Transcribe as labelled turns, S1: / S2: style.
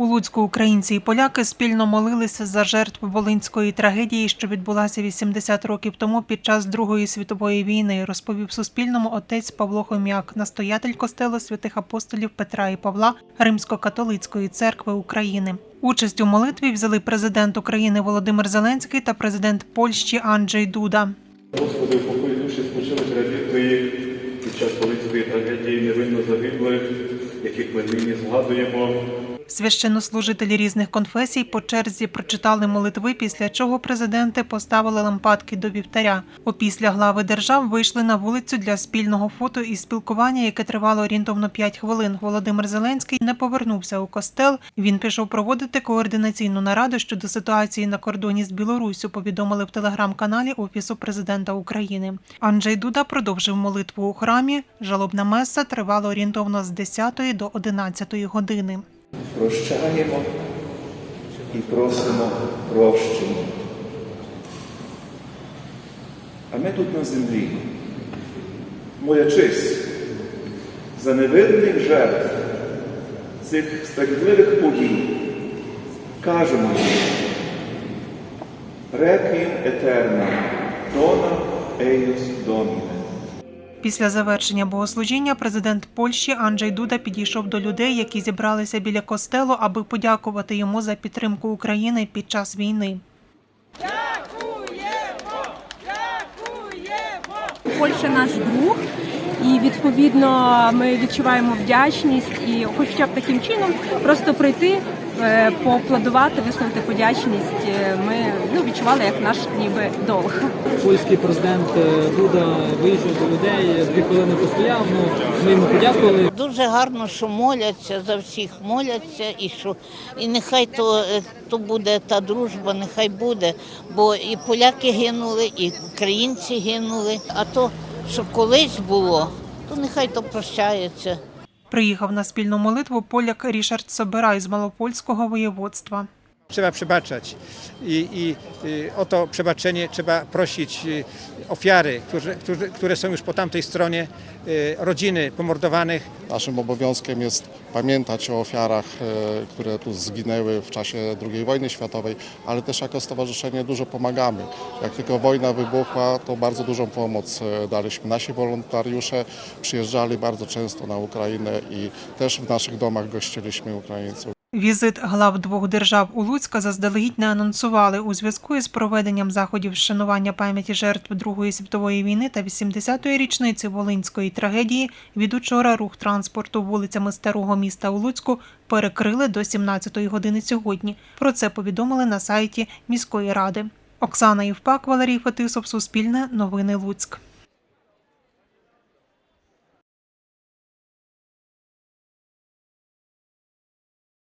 S1: У Луцьку українці і поляки спільно молилися за жертв волинської трагедії, що відбулася 80 років тому під час Другої світової війни, розповів Суспільному отець Павло Хом'як, настоятель костелу святих апостолів Петра і Павла Римсько-католицької церкви України. Участь у молитві взяли президент України Володимир Зеленський та президент Польщі Анджей Дуда.
S2: Господи, упокой душі спочилих рабів Твоїх під час Волинської трагедії невинно загиблих, яких ми нині згадуємо.
S1: Священнослужителі різних конфесій по черзі прочитали молитви, після чого президенти поставили лампадки до вівтаря. Опісля глави держав вийшли на вулицю для спільного фото і спілкування, яке тривало орієнтовно 5 хвилин. Володимир Зеленський не повернувся у костел. Він пішов проводити координаційну нараду щодо ситуації на кордоні з Білоруссю. Повідомили в телеграм-каналі Офісу президента України. Анджей Дуда продовжив молитву у храмі. Жалобна меса тривала орієнтовно з 10 до 11 години.
S3: Прощаємо і просимо прощення. А ми тут на землі, молячись за невинних жертв цих страхітливих подій, кажемо їм Реквієм етерна, дона еюс доміне.
S1: Після завершення богослужіння президент Польщі Анджей Дуда підійшов до людей, які зібралися біля костелу, аби подякувати йому за підтримку України під час війни.
S4: Польща наш друг, і відповідно ми відчуваємо вдячність і хоча б таким чином просто прийти, поаплодувати, висловити подячність. е, Ми ну відчували як наш ніби долг.
S5: Польський президент е, Дуда вийшов до людей, дві хвилини постояв. Ну ми йому подякували.
S6: Дуже гарно, що моляться за всіх, моляться і що і нехай то, е, то буде та дружба, нехай буде, бо і поляки гинули, і українці гинули. А то, що колись було, то нехай то прощається.
S1: Приїхав на спільну молитву поляк Рішард Собирай з Малопольського воєводства.
S7: Trzeba przebaczać i, i y, o to przebaczenie trzeba prosić y, ofiary, którzy, którzy, które są już po tamtej stronie, y, rodziny pomordowanych,
S8: Naszym obowiązkiem jest pamiętać o ofiarach, które tu zginęły w czasie II wojny światowej, ale też jako stowarzyszenie dużo pomagamy. Jak tylko wojna wybuchła, to bardzo dużą pomoc daliśmy. Nasi wolontariusze przyjeżdżali bardzo często na Ukrainę i też w naszych domach gościliśmy Ukraińców.
S1: Візит глав двох держав у Луцька заздалегідь не анонсували у зв'язку із проведенням заходів вшанування пам'яті жертв Другої світової війни та 80-ї річниці Волинської трагедії. Від учора рух транспорту вулицями старого міста у Луцьку перекрили до 17-ї години сьогодні. Про це повідомили на сайті міської ради. Оксана Євпак, Валерій Фетисов, Суспільне, Новини Луцьк.